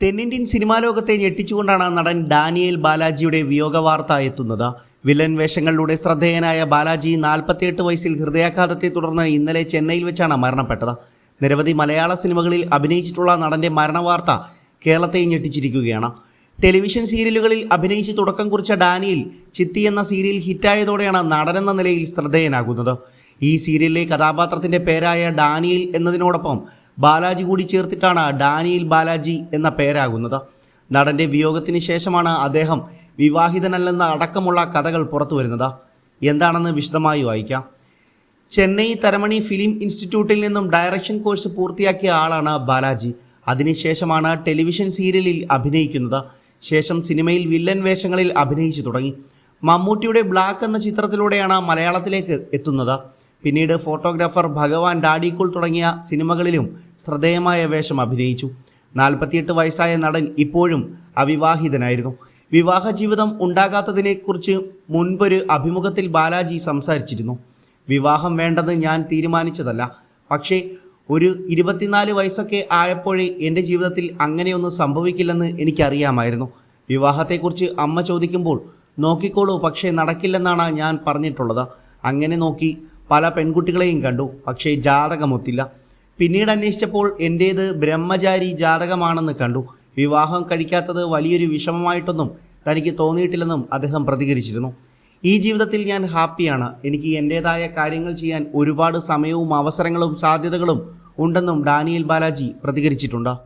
തെന്നിന്ത്യൻ സിനിമാ ലോകത്തെ ഞെട്ടിച്ചുകൊണ്ടാണ് നടൻ ഡാനിയേൽ ബാലാജിയുടെ വിയോഗ വാർത്ത എത്തുന്നത്. വില്ലൻ വേഷങ്ങളിലൂടെ ശ്രദ്ധേയനായ ബാലാജി നാൽപ്പത്തിയെട്ട് വയസ്സിൽ ഹൃദയാഘാതത്തെ തുടർന്ന് ഇന്നലെ ചെന്നൈയിൽ വെച്ചാണ് മരണപ്പെട്ടത്. നിരവധി മലയാള സിനിമകളിൽ അഭിനയിച്ചിട്ടുള്ള നടന്റെ മരണവാർത്ത കേരളത്തെ ഞെട്ടിച്ചിരിക്കുകയാണ്. ടെലിവിഷൻ സീരിയലുകളിൽ അഭിനയിച്ച് തുടക്കം കുറിച്ച ഡാനിയിൽ ചിത്തി എന്ന സീരിയൽ ഹിറ്റായതോടെയാണ് നടനെന്ന നിലയിൽ ശ്രദ്ധേയനാകുന്നത്. ഈ സീരിയലിലെ കഥാപാത്രത്തിന്റെ പേരായ ഡാനിയിൽ എന്നതിനോടൊപ്പം ബാലാജി കൂടി ചേർത്തിട്ടാണ് ഡാനിയിൽ ബാലാജി എന്ന പേരാകുന്നത്. നടന്റെ വിയോഗത്തിന് ശേഷമാണ് അദ്ദേഹം വിവാഹിതനല്ലെന്ന അടക്കമുള്ള കഥകൾ പുറത്തു വരുന്നത്. എന്താണെന്ന് വിശദമായി വായിക്കാം. ചെന്നൈ തരമണി ഫിലിം ഇൻസ്റ്റിറ്റ്യൂട്ടിൽ നിന്നും ഡയറക്ഷൻ കോഴ്സ് പൂർത്തിയാക്കിയ ആളാണ് ബാലാജി. അതിനുശേഷമാണ് ടെലിവിഷൻ സീരിയലിൽ അഭിനയിക്കുന്നത്. ശേഷം സിനിമയിൽ വില്ലൻ വേഷങ്ങളിൽ അഭിനയിച്ചു തുടങ്ങി. മമ്മൂട്ടിയുടെ ബ്ലാക്ക് എന്ന ചിത്രത്തിലൂടെയാണ് മലയാളത്തിലേക്ക് എത്തുന്നത്. പിന്നീട് ഫോട്ടോഗ്രാഫർ ഭഗവാൻ ഡാഡിക്കുൾ തുടങ്ങിയ സിനിമകളിലും ശ്രദ്ധേയമായ വേഷം അഭിനയിച്ചു. നാൽപ്പത്തിയെട്ട് വയസ്സായ നടൻ ഇപ്പോഴും അവിവാഹിതനായിരുന്നു. വിവാഹ ജീവിതം ഉണ്ടാകാത്തതിനെക്കുറിച്ച് മുൻപൊരു അഭിമുഖത്തിൽ ബാലാജി സംസാരിച്ചിരുന്നു. വിവാഹം വേണ്ടെന്ന് ഞാൻ തീരുമാനിച്ചതല്ല. പക്ഷേ ഒരു ഇരുപത്തിനാല് വയസ്സൊക്കെ ആയപ്പോഴേ എന്റെ ജീവിതത്തിൽ അങ്ങനെയൊന്നും സംഭവിക്കില്ലെന്ന് എനിക്കറിയാമായിരുന്നു. വിവാഹത്തെക്കുറിച്ച് അമ്മ ചോദിക്കുമ്പോൾ നോക്കിക്കോളൂ പക്ഷേ നടക്കില്ലെന്നാണ് ഞാൻ പറഞ്ഞിട്ടുള്ളത്. അങ്ങനെ നോക്കി പല പെൺകുട്ടികളെയും കണ്ടു. പക്ഷേ ജാതകമൊത്തില്ല. പിന്നീട് അന്വേഷിച്ചപ്പോൾ എന്റേത് ബ്രഹ്മചാരി ജാതകമാണെന്ന് കണ്ടു. വിവാഹം കഴിക്കാത്തത് വലിയൊരു വിഷമമായിട്ടൊന്നും തനിക്ക് തോന്നിയിട്ടില്ലെന്നും അദ്ദേഹം പ്രതികരിച്ചിരുന്നു. ഈ ജീവിതത്തിൽ ഞാൻ ഹാപ്പിയാണ്. എനിക്ക് എന്റേതായ കാര്യങ്ങൾ ചെയ്യാൻ ഒരുപാട് സമയവും അവസരങ്ങളും സാധ്യതകളും ഉണ്ടെന്നും ഡാനിയൽ ബാലാജി പ്രതികരിച്ചിട്ടുണ്ട്.